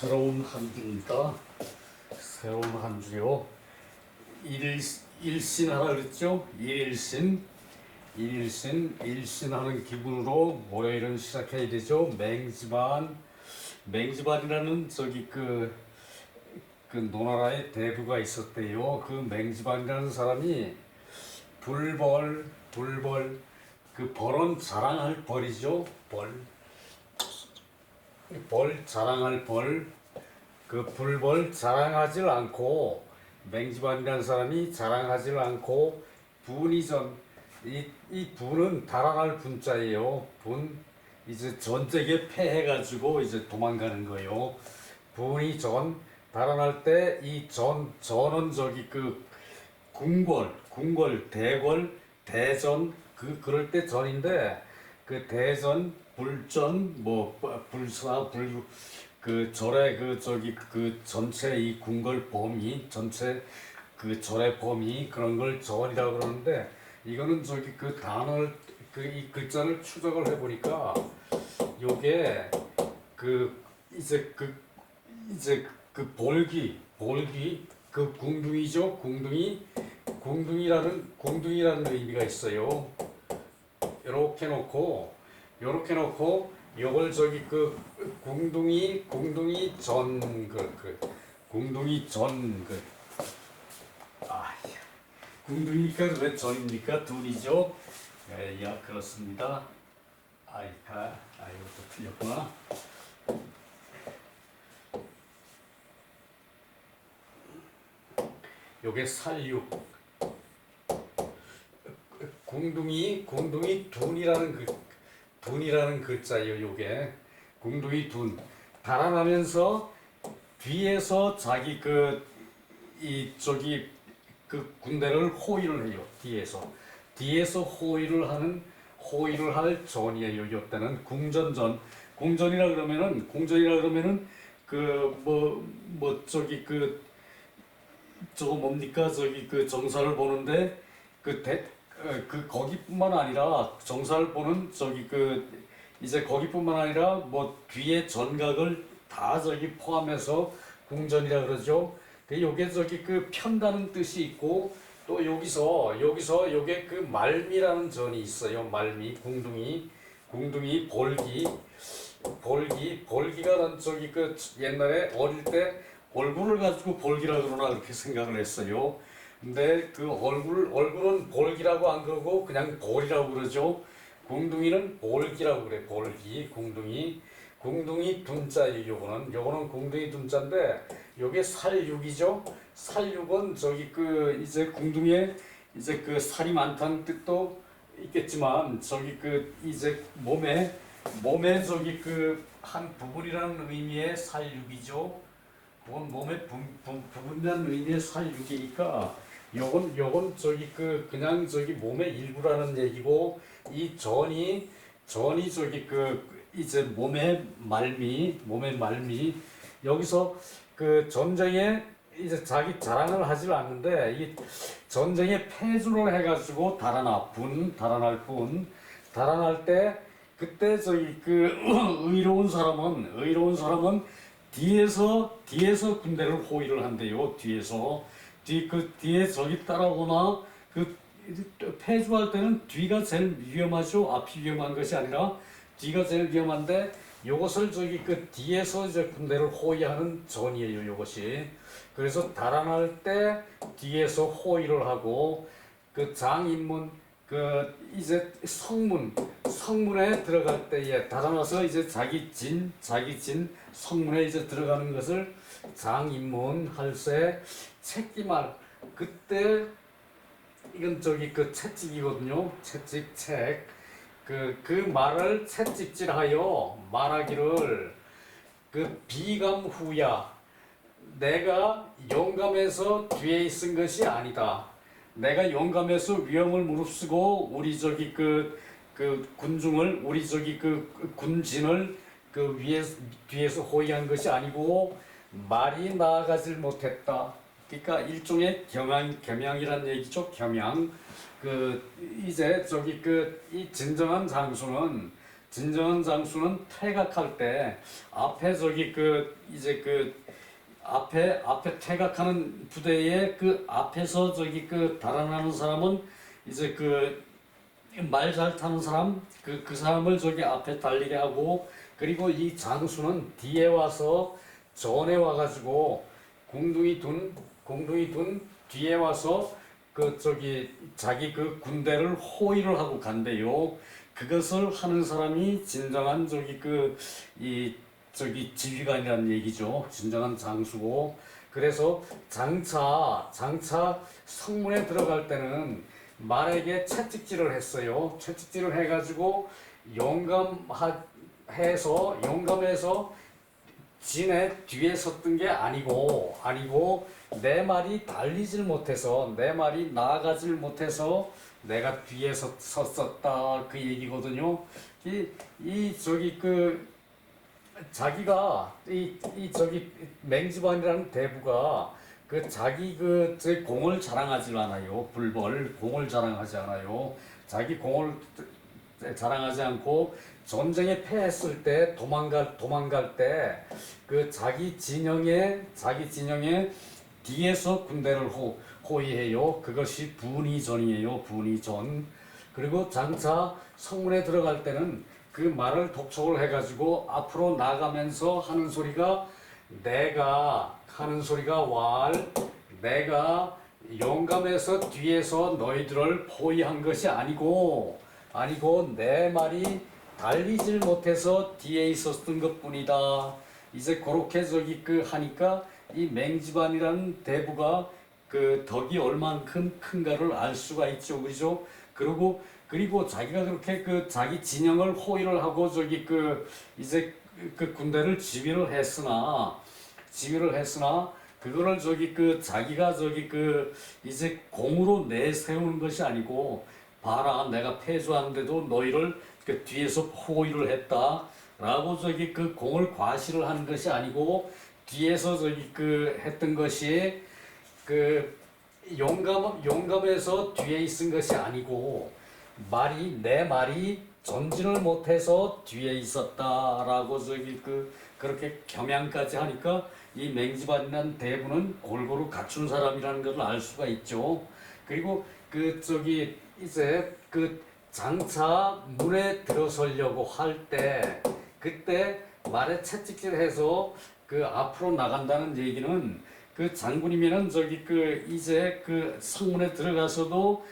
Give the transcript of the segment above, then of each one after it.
새로운 한 주입니다. 새로운 한 주요. 일, 일신 하나 그랬죠? 일신. 일신, 일신하는 기분으로 월요일은 시작해야 되죠. 맹지반. 맹지반이라는 저기 그, 그 노나라의 대부가 있었대요. 그 맹지반이라는 사람이 불벌, 불벌, 그 벌은 자랑할 벌이죠. 벌. 벌 자랑할 벌, 그 불벌 자랑하질 않고 맹지반이라는 사람이 자랑하질 않고 분이 전 이, 이 분은 달아날 분자예요. 분 이제 전쟁에 패해가지고 이제 도망가는 거예요. 분이 전 달아날 때 이 전 전은 저기 그 궁궐, 궁궐, 대궐, 대전 그 그럴 때 전인데 그 대전, 불전, 뭐 불사, 불 그 절의 그 저기 그 전체 이 궁궐 범위 전체 그 절의 범위 그런 걸 전이라고 그러는데 이거는 저기 그 단어를 그 이 글자를 추적을 해보니까 요게 그 이제 그 이제 그 볼기 볼기 그 궁둥이죠 궁둥이 궁둥이라는 궁둥이라는 의미가 있어요. 이렇게 놓고 요렇게 놓고 요걸 저기 그 궁둥이 궁둥이 전그 그, 궁둥이 전그 아 궁둥이니까 왜 전입니까 둘이죠? 예, 야 그렇습니다. 아이카 아 이것도 틀렸구나. 요게 살육 궁둥이 궁둥이 둔이라는 그 둔이라는 글자예요. 요게 궁둥이 둔 달아나면서 뒤에서 자기 그이 저기 그 군대를 호위를 해요. 뒤에서 뒤에서 호위를 하는 호위를 할 전이에요. 요때는 궁전전 궁전이라 그러면은 궁전이라 그러면은 그 뭐뭐 저기 그 저거 뭡니까 저기 그 정사를 보는데 그 대, 어, 그 거기뿐만 아니라 정사를 보는 저기 그 이제 거기뿐만 아니라 뭐 뒤에 전각을 다 저기 포함해서 궁전이라 그러죠. 그 요게 저기 그 편다는 뜻이 있고 또 여기서 여기서 요게 그 말미라는 전이 있어요. 말미 궁둥이 궁둥이 볼기 볼기 볼기가 난 저기 그 옛날에 어릴 때 얼굴을 가지고 볼기라 그러나 그렇게 생각을 했어요. 근데 그 얼굴 얼굴은 볼기라고 안 그러고 그냥 볼이라고 그러죠. 궁둥이는 볼기라고 그래. 볼기 궁둥이 궁둥이 둔자예요. 요거는 요거는 궁둥이 둔자인데 요게 살육이죠. 살육은 저기 그 이제 궁둥이에 이제 그 살이 많다는 뜻도 있겠지만 저기 그 이제 몸에 몸에 저기 그 한 부분이라는 의미의 살육이죠. 그건 몸의 부, 부, 부분이라는 의미의 살육이니까 요건 요건 저기 그 그냥 저기 몸의 일부라는 얘기고 이 전이 전이 저기 그 이제 몸의 말미 몸의 말미 여기서 그 전쟁에 이제 자기 자랑을 하질 않는데 이 전쟁에 패주를 해가지고 달아나 분 달아날 분 달아날 때 그때 저기 그 의로운 사람은 의로운 사람은 뒤에서 뒤에서 군대를 호위를 한대요. 뒤에서 뒤 그 뒤에 적이 따라오거나 그 패주할 때는 뒤가 제일 위험하죠. 앞이 위험한 것이 아니라 뒤가 제일 위험한데 요것을 저기 그 뒤에서 이제 군대를 호위하는 전이에요. 요것이 그래서 달아날 때 뒤에서 호위를 하고 그 장인문 그 이제 성문 성문에 들어갈 때에 달아나서 이제 자기 진 자기 진 성문에 이제 들어가는 것을 장인문 할세 책기말. 그때 이건 저기 그 채찍이거든요. 채찍 책 그 그 말을 채찍질하여 말하기를 그 비감 후야. 내가 용감해서 뒤에 있은 것이 아니다. 내가 용감해서 위험을 무릅쓰고 우리 저기 그, 그 군중을 우리 저기 그 군진을 그 위에 뒤에서 호위한 것이 아니고 말이 나아가질 못했다. 그러니까 일종의 경향 겸양이란 얘기죠. 겸양. 그 이제 저기 그 이 진정한 장수는 진정한 장수는 퇴각할 때 앞에 저기 그 이제 그 앞에 앞에 퇴각하는 부대에 그 앞에서 저기 그 달아나는 사람은 이제 그 말 잘 타는 사람 그그 사람을 저기 앞에 달리게 하고 그리고 이 장수는 뒤에 와서 전에 와가지고 공둥이 둔 공둥이 둔 뒤에 와서 그 저기 자기 그 군대를 호위를 하고 간대요. 그것을 하는 사람이 진정한 저기 그 이 저기 지휘관이라는 얘기죠. 진정한 장수고 그래서 장차 장차 성문에 들어갈 때는 말에게 채찍질을 했어요. 채찍질을 해가지고 용감해서 용감해서 진의 뒤에 섰던 게 아니고 아니고 내 말이 달리질 못해서 내 말이 나아가질 못해서 내가 뒤에 서, 섰었다 그 얘기거든요. 이, 이 저기 그 자기가 이, 이 저기 맹지반이라는 대부가 그 자기 그저 공을 자랑하지 않아요. 불벌 공을 자랑하지 않아요. 자기 공을 자랑하지 않고 전쟁에 패했을 때 도망갈 도망갈 때 그 자기 진영에 자기 진영에 뒤에서 군대를 호, 호위해요. 그것이 분이전이에요. 분이전. 그리고 장차 성문에 들어갈 때는 그 말을 독촉을 해가지고 앞으로 나가면서 하는 소리가 내가 하는 소리가 왈 내가 용감해서 뒤에서 너희들을 포위한 것이 아니고 아니고 내 말이 달리질 못해서 뒤에 있었던 것뿐이다. 이제 그렇게 저기 그 하니까 이 맹지반이라는 대부가 그 덕이 얼만큼 큰가를 알 수가 있죠, 그죠? 그리고 그리고 자기가 그렇게 그 자기 진영을 호위를 하고 저기 그 이제 그 군대를 지휘를 했으나 지휘를 했으나 그거를 저기 그 자기가 저기 그 이제 공으로 내세우는 것이 아니고 봐라 내가 패주하는데도 너희를 그 뒤에서 호위를 했다 라고 저기 그 공을 과시를 하는 것이 아니고 뒤에서 저기 그 했던 것이 그 용감 용감해서 뒤에 있은 것이 아니고 말이 내 말이 전진을 못해서 뒤에 있었다라고 저기 그 그렇게 겸양까지 하니까 이 맹지반이라는 대부는 골고루 갖춘 사람이라는 것을 알 수가 있죠. 그리고 그 저기 이제 그 장차 문에 들어서려고 할 때 그때 말에 채찍질해서 그 앞으로 나간다는 얘기는 그 장군이면은 저기 그 이제 그 성문에 들어가서도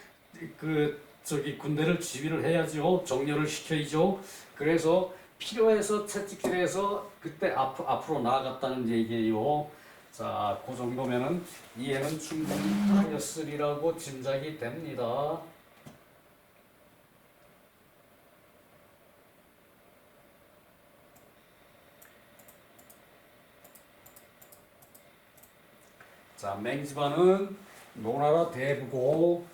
그 저기 군대를 지휘를 해야죠. 정렬을 시켜야죠. 그래서 필요해서 채찍질해서 그때 앞, 앞으로 나아갔다는 얘기예요. 자, 그 정도면은 이해는 충분히 하였으리라고 짐작이 됩니다. 자, 맹지반은 노나라 대부고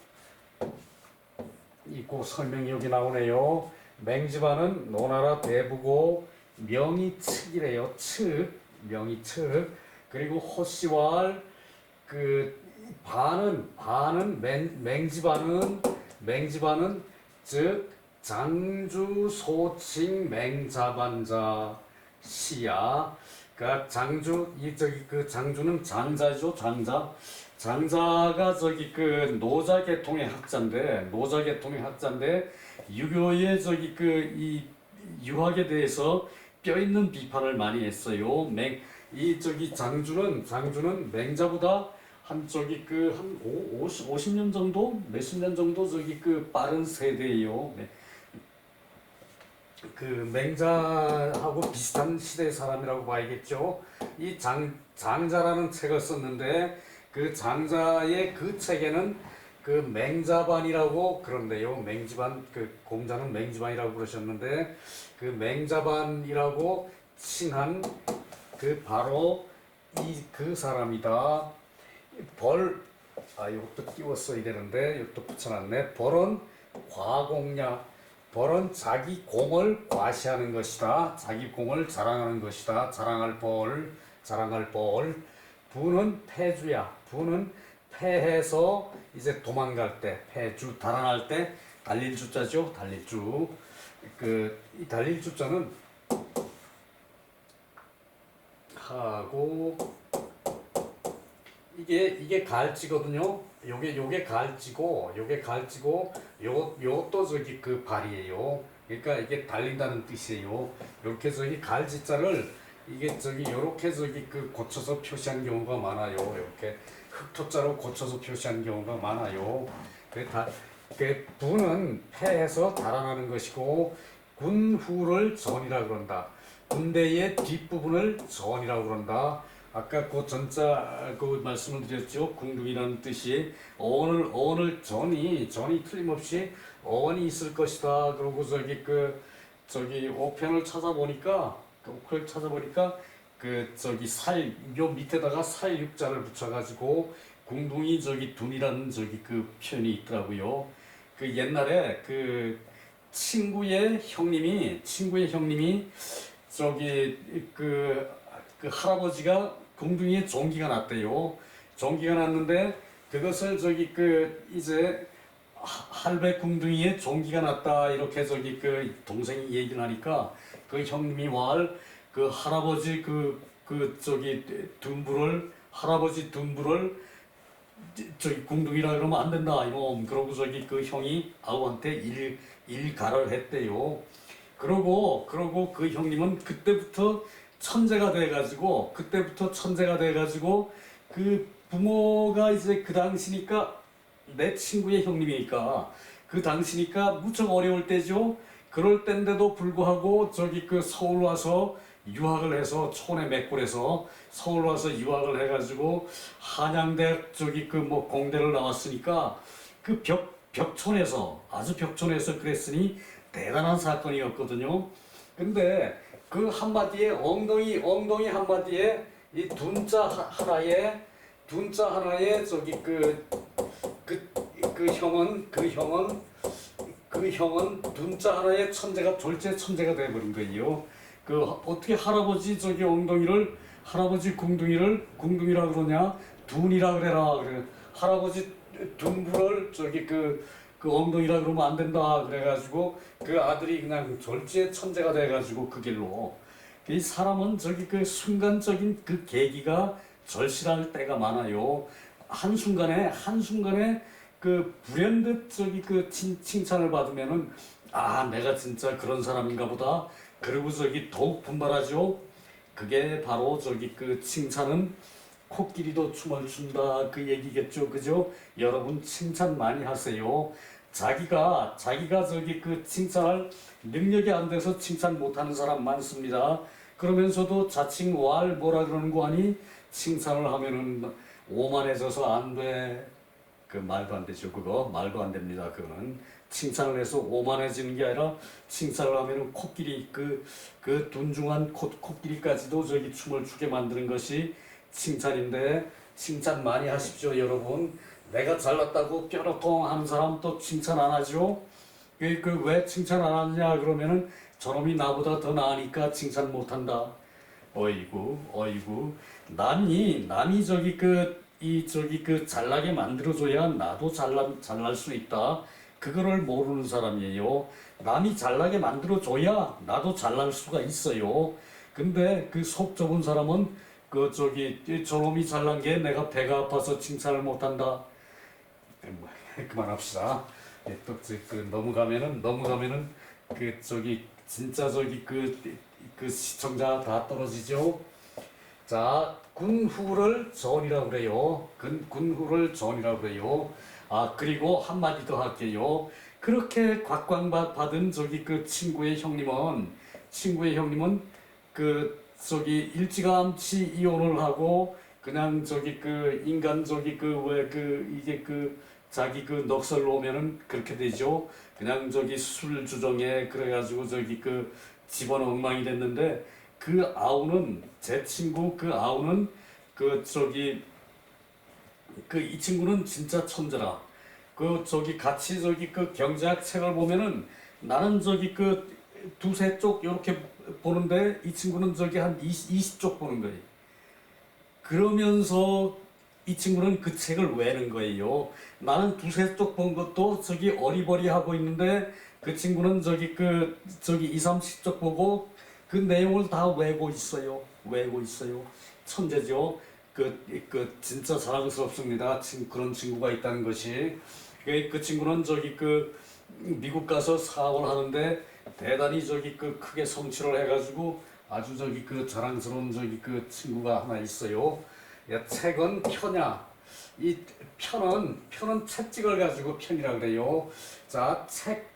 이고 설명이 여기 나오네요. 맹지반은 노나라 대부고 명이 측이래요. 측 명이 측 그리고 호시왈 그 반은 반은 맹, 맹지반은 맹지반은 즉 장주 소칭 맹자반자 시야 그러니까 장주 이 저기 그 장주는 장자죠 장자 장자가 저기 그 노자 계통의 학자인데 노자 계통의 학자인데 유교의 저기 그 이 유학에 대해서 뼈 있는 비판을 많이 했어요. 맹 이 저기 장주는 장주는 맹자보다 한 저기 그한 50, 50년 정도 몇십 년 정도 저기 그 빠른 세대예요. 네. 그 맹자하고 비슷한 시대 사람이라고 봐야겠죠. 이 장, 장자라는 책을 썼는데 그 장자의 그 책에는 그 맹자반이라고 그런데요. 맹지반 그 공자는 맹지반이라고 그러셨는데 그 맹자반이라고 칭한 그 바로 이 그 사람이다. 벌, 아, 이것도 띄웠어야 되는데, 이것도 붙여놨네. 벌은 과공냐. 벌은 자기 공을 과시하는 것이다. 자기 공을 자랑하는 것이다. 자랑할 벌, 자랑할 벌. 부는 패주야. 부는 패해서 이제 도망갈 때, 패주, 달아날 때, 달릴 주자죠. 달릴 주. 그 이 달릴 주자는 하고 이게 이게 갈지거든요. 요게 요게 갈지고 요게 갈지고 요 요것도 저기 그 발이에요. 그러니까 이게 달린다는 뜻이에요. 이렇게 저기 갈지자를 이게 저기 요렇게 저기 그 고쳐서 표시한 경우가 많아요. 이렇게 흑토자로 고쳐서 표시한 경우가 많아요. 그다 그 부는 패해서 달아나는 것이고 군후를 전이라 그런다. 군대의 뒷부분을 전이라고 그런다. 아까 그 전자 그 말씀을 드렸죠. 궁둥이라는 뜻이 어원을 어원을 전이 전이 틀림없이 어원이 있을 것이다. 그러고 저기 그 저기 오편을 찾아보니까 그 오편을 찾아보니까 그 저기 살 요 밑에다가 살 육자를 붙여가지고 궁둥이 저기 둔이라는 저기 그 표현이 있더라고요. 그 옛날에 그 친구의 형님이 친구의 형님이 저기 그, 그 할아버지가 궁둥이에 종기가 났대요. 종기가 났는데 그것을 저기 그 이제 하- 할배 궁둥이에 종기가 났다 이렇게 저기 그 동생이 얘기를 하니까 그 형님이 왈 그 할아버지 그그 저기 둔부를 할아버지 둔부를 저기 궁둥이라 그러면 안 된다 이놈 그러고 저기 그 형이 아우한테 일 일가를 했대요. 그러고 그러고 그 형님은 그때부터 천재가 돼가지고 그때부터 천재가 돼가지고 그 부모가 이제 그 당시니까 내 친구의 형님이니까 그 당시니까 무척 어려울 때죠. 그럴 때인데도 불구하고 저기 그 서울 와서 유학을 해서 촌에 맥골에서 서울 와서 유학을 해가지고 한양대 저기 그 뭐 공대를 나왔으니까 그 벽 벽촌에서 아주 벽촌에서 그랬으니 대단한 사건이었거든요. 근데 그 한마디에 엉덩이 엉덩이 한마디에 이 둔자 하- 하나에 둔자 하나에 저기 그 그, 그 형은 그 형은 그 형은 둔자 하나에 천재가 졸제 천재가 돼버린 거예요. 그 어떻게 할아버지 저기 엉덩이를 할아버지 궁둥이를 궁둥이라 그러냐 둔이라 그래라 그래 할아버지 둔부를 저기 그, 그 엉덩이라 그러면 안 된다 그래가지고 그 아들이 그냥 졸지에 천재가 돼가지고 그 길로. 이 사람은 저기 그 순간적인 그 계기가 절실할 때가 많아요. 한 순간에 한 순간에 그 불현듯 저기 그 칭, 칭찬을 받으면은 아 내가 진짜 그런 사람인가 보다. 그리고 저기 더욱 분발하죠. 그게 바로 저기 그 칭찬은 코끼리도 춤을 춘다 그 얘기겠죠. 그죠? 여러분 칭찬 많이 하세요. 자기가 자기가 저기 그 칭찬할 능력이 안 돼서 칭찬 못하는 사람 많습니다. 그러면서도 자칭 왈 뭐라 그러는 거 아니? 칭찬을 하면은 오만해져서 안돼 그 말도 안 되죠 그거. 말도 안 됩니다 그거는. 칭찬을 해서 오만해지는 게 아니라 칭찬을 하면은 코끼리 그 그 둔중한 코, 코끼리까지도 저기 춤을 추게 만드는 것이 칭찬인데 칭찬 많이 하십시오 여러분. 내가 잘났다고 뾰로통 하는 사람 또 칭찬 안 하죠? 그 왜 칭찬 안 하느냐 그러면은 저놈이 나보다 더 나으니까 칭찬 못 한다. 어이구 어이구. 남이 남이 저기 그 이 저기 그 잘나게 만들어줘야 나도 잘나 잘날 수 있다. 그거를 모르는 사람이에요. 남이 잘나게 만들어줘야 나도 잘날 수가 있어요. 근데 그 속 좁은 사람은 그 저기 이 저놈이 잘난 게 내가 배가 아파서 칭찬을 못한다 뭐, 그만합시다 예, 또그 넘어가면은 넘어가면은 그 저기 진짜 저기 그, 그 시청자 다 떨어지죠. 자, 군후를 전이라고 그래요. 군, 군후를 전이라고 그래요. 아, 그리고 한 마디 더 할게요. 그렇게 곽광받은 저기 그 친구의 형님은, 친구의 형님은 그 저기 일찌감치 이혼을 하고 그냥 저기 그 인간 저기 그 왜 그 이게 그 자기 그 넋을 놓으면은 그렇게 되죠. 그냥 저기 술 주정에 그래가지고 저기 그 집안 엉망이 됐는데 그 아우는 제 친구 그 아우는 그 저기 그 이 친구는 진짜 천재라. 그 저기 같이 저기 그 경제학 책을 보면은 나는 저기 그 두세 쪽 이렇게 보는데 이 친구는 저기 한 20, 20 쪽 보는 거예요. 그러면서 이 친구는 그 책을 외는 거예요. 나는 두세 쪽 본 것도 저기 어리버리하고 있는데 그 친구는 저기 그 저기 2, 30쪽 보고 그 내용을 다 외고 있어요. 외고 있어요. 천재죠. 그, 그 진짜 자랑스럽습니다. 친- 그런 친구가 있다는 것이. 그, 그 친구는 저기 그 미국 가서 사업을 하는데 대단히 저기 그 크게 성취를 해가지고 아주 저기 그 자랑스러운 저기 그 친구가 하나 있어요. 야, 책은 편야. 이 편은 편은 책찍을 가지고 편이라 그래요. 자, 책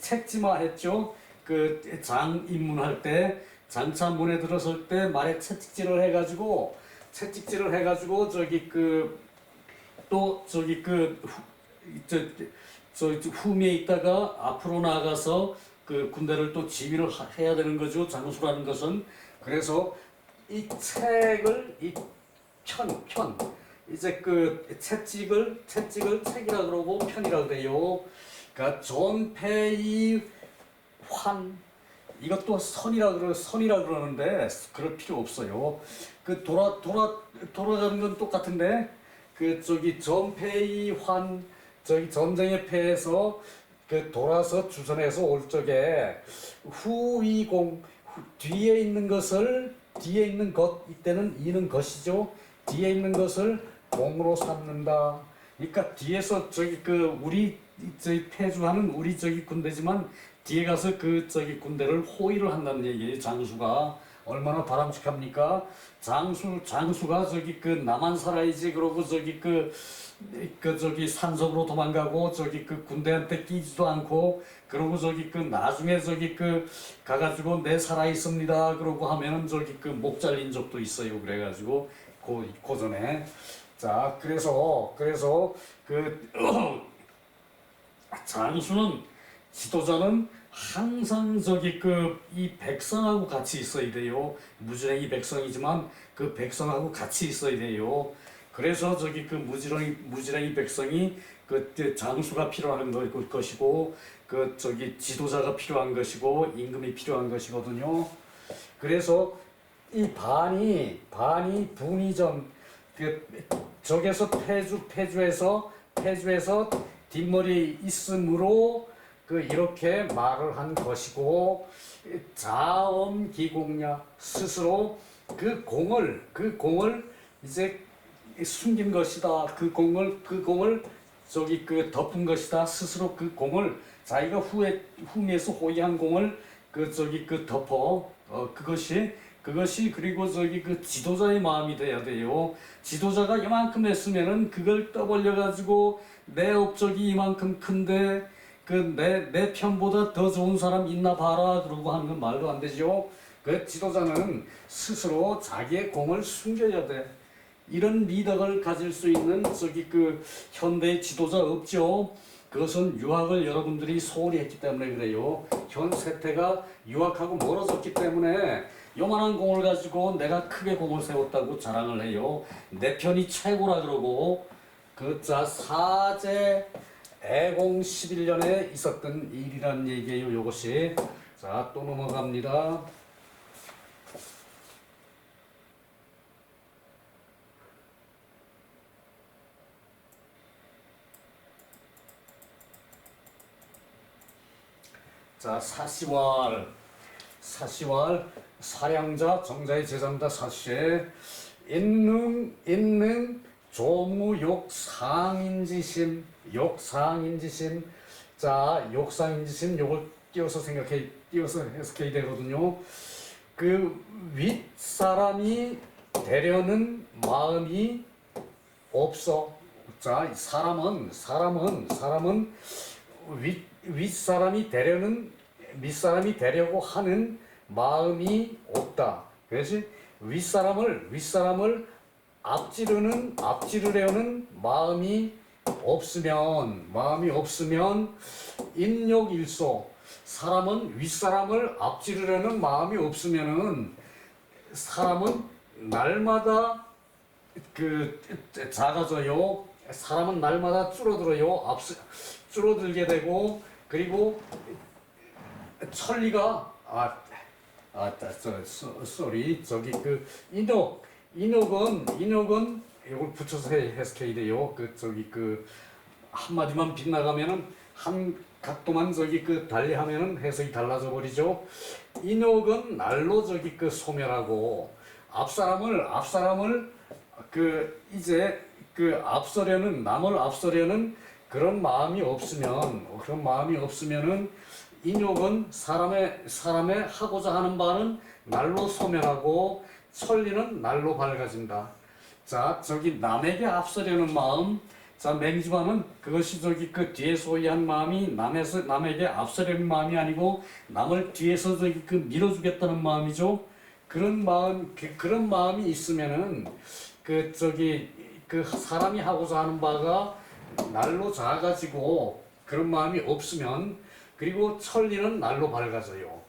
책지마 했죠. 그 장 입문할 때 장차 문에 들어설 때 말에 채찍질을 해가지고 채찍질을 해가지고 저기 그 또 저기 그저 저 후미에 있다가 앞으로 나가서 그 군대를 또 지휘를 하- 해야 되는 거죠. 장수라는 것은 그래서 이 책을 이 편, 편. 이제 그 채찍을 채찍을 책이라 그러고 편이라 그래요. 그러니까 존폐이 환 이것도 선이라 그러 선이라 그러는데 그럴 필요 없어요. 그 돌아 돌아 돌아가는 건 똑같은데 그 저기 전폐이 환 저기 전쟁에 패해서 그 돌아서 주선해서 올 적에 후위공 후- 뒤에 있는 것을 뒤에 있는 것 이때는 이는 것이죠. 뒤에 있는 것을 공으로 삼는다. 그러니까 뒤에서 저기 그 우리 저기 패주하는 우리 저기 군대지만 뒤에 가서 그 저기 군대를 호위를 한다는 얘기예요. 장수가 얼마나 바람직합니까? 장수 장수가 저기 그 나만 살아야지 그러고 저기 그, 그 저기 산속으로 도망가고 저기 그 군대한테 끼지도 않고 그러고 저기 그 나중에 저기 그 가가지고 내 살아 있습니다 그러고 하면은 저기 그 목 잘린 적도 있어요. 그래가지고 고 고전에 자 그래서 그래서 그 장수는 지도자는 항상 저기 그 이 백성하고 같이 있어야 돼요. 무지랭이 백성이지만 그 백성하고 같이 있어야 돼요. 그래서 저기 그 무지랭이 무지랭이 백성이 그 장수가 필요한 거- 그 것이고 그 저기 지도자가 필요한 것이고 임금이 필요한 것이거든요. 그래서 이 반이 반이 분이 전 그 적에서 폐주 폐주에서 폐주에서 뒷머리 있으므로 그 이렇게 말을 한 것이고 자엄기공냐 스스로 그 공을 그 공을 이제 숨긴 것이다. 그 공을 그 공을 저기 그 덮은 것이다. 스스로 그 공을 자기가 후에 후미에서 호위한 공을 그 저기 그 덮어. 어 그것이 그것이 그리고 저기 그 지도자의 마음이 돼야 돼요. 지도자가 이만큼 했으면은 그걸 떠벌려 가지고 내 업적이 이만큼 큰데 그내내 편보다 더 좋은 사람 있나 봐라 그러고 하는 건 말도 안 되죠. 그 지도자는 스스로 자기의 공을 숨겨야 돼. 이런 미덕을 가질 수 있는 저기 그 현대 지도자 없죠. 그것은 유학을 여러분들이 소홀히 했기 때문에 그래요. 현 세태가 유학하고 멀어졌기 때문에 요만한 공을 가지고 내가 크게 공을 세웠다고 자랑을 해요. 내 편이 최고라 그러고 그자 사제 애공 11년에 있었던 일이란 얘기예요. 요것이 자 또 넘어갑니다. 자 사시왈 사시왈 사량자 정자의 제자입니다 사시 인능 인능 조무 욕 상인지심 욕 상인지심. 자 욕상인지심 요걸 띄워서 생각해 띄워서 해석해야 되거든요. 그 윗사람이 되려는 마음이 없어. 자 사람은 사람은 사람은 윗, 윗사람이 되려는 밑사람이 되려고 하는 마음이 없다. 그래서 윗사람을 윗사람을 앞지르는 앞지르려는 마음이 없으면 마음이 없으면 인욕일소 사람은 윗사람을 앞지르려는 마음이 없으면은 사람은 날마다 그 작아져요. 사람은 날마다 줄어들어요. 앞 줄어들게 되고 그리고 천리가 아, 아, 저, 쏘리 저기 그 인옥 인옥은 인옥은 이걸 붙여서 해, 해석해야 돼요. 그 저기 그 한마디만 빗나가면은 한 각도만 저기 그 달리 하면은 해석이 달라져 버리죠. 인욕은 날로 저기 그 소멸하고 앞사람을 앞사람을 그 이제 그 앞서려는 남을 앞서려는 그런 마음이 없으면 그런 마음이 없으면은 인욕은 사람의 사람의 하고자 하는 바는 날로 소멸하고 천리는 날로 밝아진다. 자 저기 남에게 앞서려는 마음 자 맹지반은 그것이 저기 그 뒤에 소유한 마음이 남에서 남에게 앞서려는 마음이 아니고 남을 뒤에서 저기 그 밀어주겠다는 마음이죠. 그런 마음 그, 그런 마음이 있으면은 그 저기 그 사람이 하고자 하는 바가 날로 작아지고 그런 마음이 없으면 그리고 천리는 날로 밝아져요.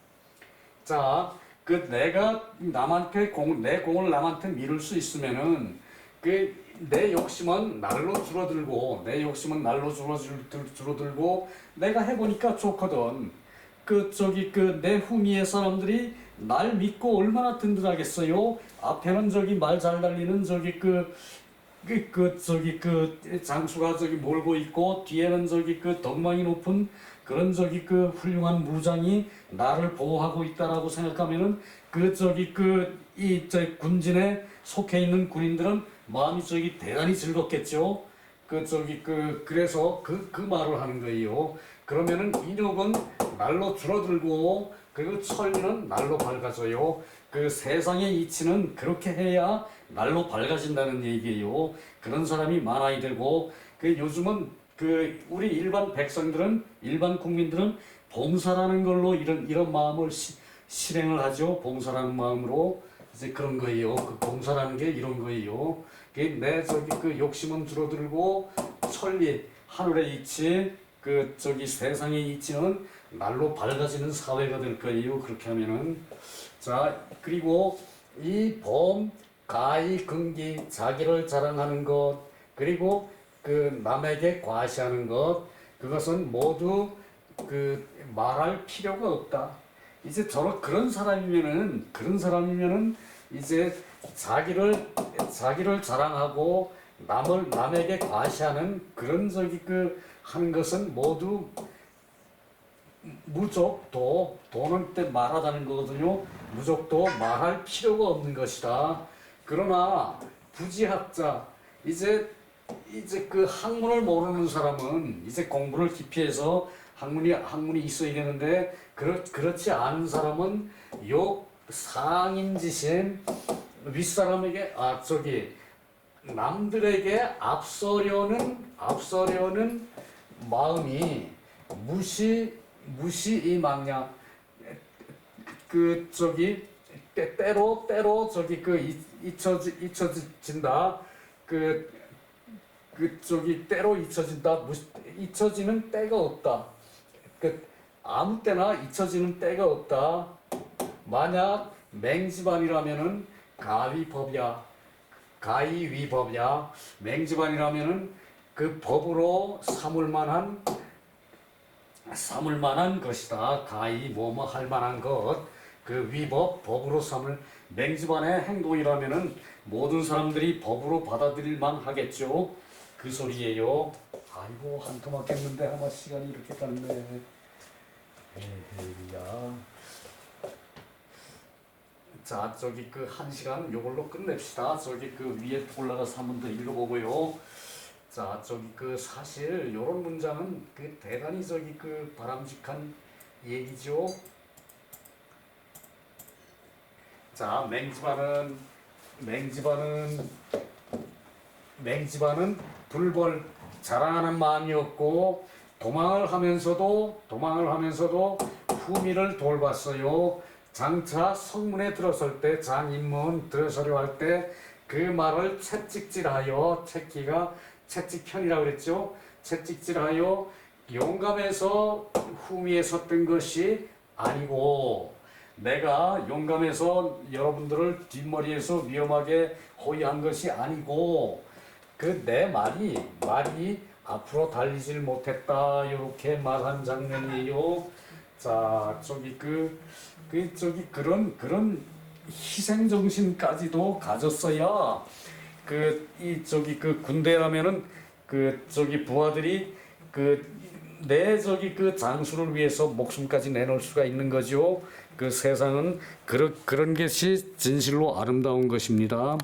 자, 그 내가 남한테 공, 내 공을 남한테 미룰 수 있으면은 그 내 욕심은 날로 줄어들고 내 욕심은 날로 줄어들, 줄어들고 내가 해보니까 좋거든. 그 저기 그 내 후미의 사람들이 날 믿고 얼마나 든든하겠어요. 앞에는 저기 말잘 달리는 저기 그 그, 그, 저기, 그, 장수가 저기 몰고 있고, 뒤에는 저기 그 덕망이 높은 그런 저기 그 훌륭한 무장이 나를 보호하고 있다라고 생각하면은, 그 저기 그, 이, 저 군진에 속해 있는 군인들은 마음이 저기 대단히 즐겁겠죠? 그 저기 그, 그래서 그, 그 말을 하는 거예요. 그러면은 인욕은 날로 줄어들고, 그리고 천리는 날로 밝아져요. 그 세상의 이치는 그렇게 해야 날로 밝아진다는 얘기예요. 그런 사람이 많아야 되고 그 요즘은 그 우리 일반 백성들은 일반 국민들은 봉사라는 걸로 이런 이런 마음을 시, 실행을 하죠. 봉사라는 마음으로 이제 그런 거예요. 그 봉사라는 게 이런 거예요. 그내 저기 그 욕심은 줄어들고 천리 하늘의 이치 그 저기 세상의 이치는 날로 밝아지는 사회가 될 거예요. 그렇게 하면은 자 그리고 이 범, 가히, 근기, 자기를 자랑하는 것 그리고 그 남에게 과시하는 것 그것은 모두 그 말할 필요가 없다. 이제 저런 그런 사람이면은 그런 사람이면은 이제 자기를 자기를 자랑하고 남을 남에게 과시하는 그런 저기 그 하는 것은 모두 무족도 도는 때 말하다는 거거든요. 무족도 말할 필요가 없는 것이다. 그러나 부지학자 이제 이제 그 학문을 모르는 사람은 이제 공부를 깊이 해서 학문이 학문이 있어야 되는데 그렇 그렇지 않은 사람은 욕 상인지신 윗사람에게 아 저기 남들에게 앞서려는 앞서려는 마음이 무시 무시 이 망냐 그 저기 때, 때로 때로 저기 그 잊- 잊혀지 잊혀진다. 그그 저기 때로 잊혀진다. 무시, 잊혀지는 때가 없다. 그 아무 때나 잊혀지는 때가 없다. 만약 맹집안이라면은 가위법이야. 가위위법이야. 맹집안이라면은 그 법으로 삼을 만한 삼을 만한 것이다. 가히 뭐뭐 할 만한 것. 그 위법 법으로 삼을 맹집안의 행동이라면은 모든 사람들이 법으로 받아들일 만 하겠죠. 그 소리예요. 아이고 한토 맞겠는데 아마 시간이 이렇게 갔네. 에헤이야. 자 저기 그 한 시간 요걸로 끝냅시다. 저기 그 위에 올라가서 한 번 더 읽어보고요. 자, 저기 그 사실 요런 문장은 그 대단히 저기 그 바람직한 얘기죠. 자, 맹지반은 맹지반은 맹지반은 불벌 자랑하는 마음이었고 도망을 하면서도 도망을 하면서도 후미를 돌봤어요. 장차 성문에 들어설 때 장인문 들어서려 할 때 그 말을 채찍질하여 채기가 채찍편이라고 그랬죠. 채찍질하여 용감해서 후미에 섰던 것이 아니고 내가 용감해서 여러분들을 뒷머리에서 위험하게 호위한 것이 아니고 그 내 말이 말이 앞으로 달리질 못했다 이렇게 말한 장면이에요. 자 저기 그, 그 저기 그런 그런 희생 정신까지도 가졌어야 그 이 저기 그 군대라면은 그 저기 부하들이 그내 저기 그 장수를 위해서 목숨까지 내놓을 수가 있는 거죠. 그 세상은 그런 그런 것이 진실로 아름다운 것입니다.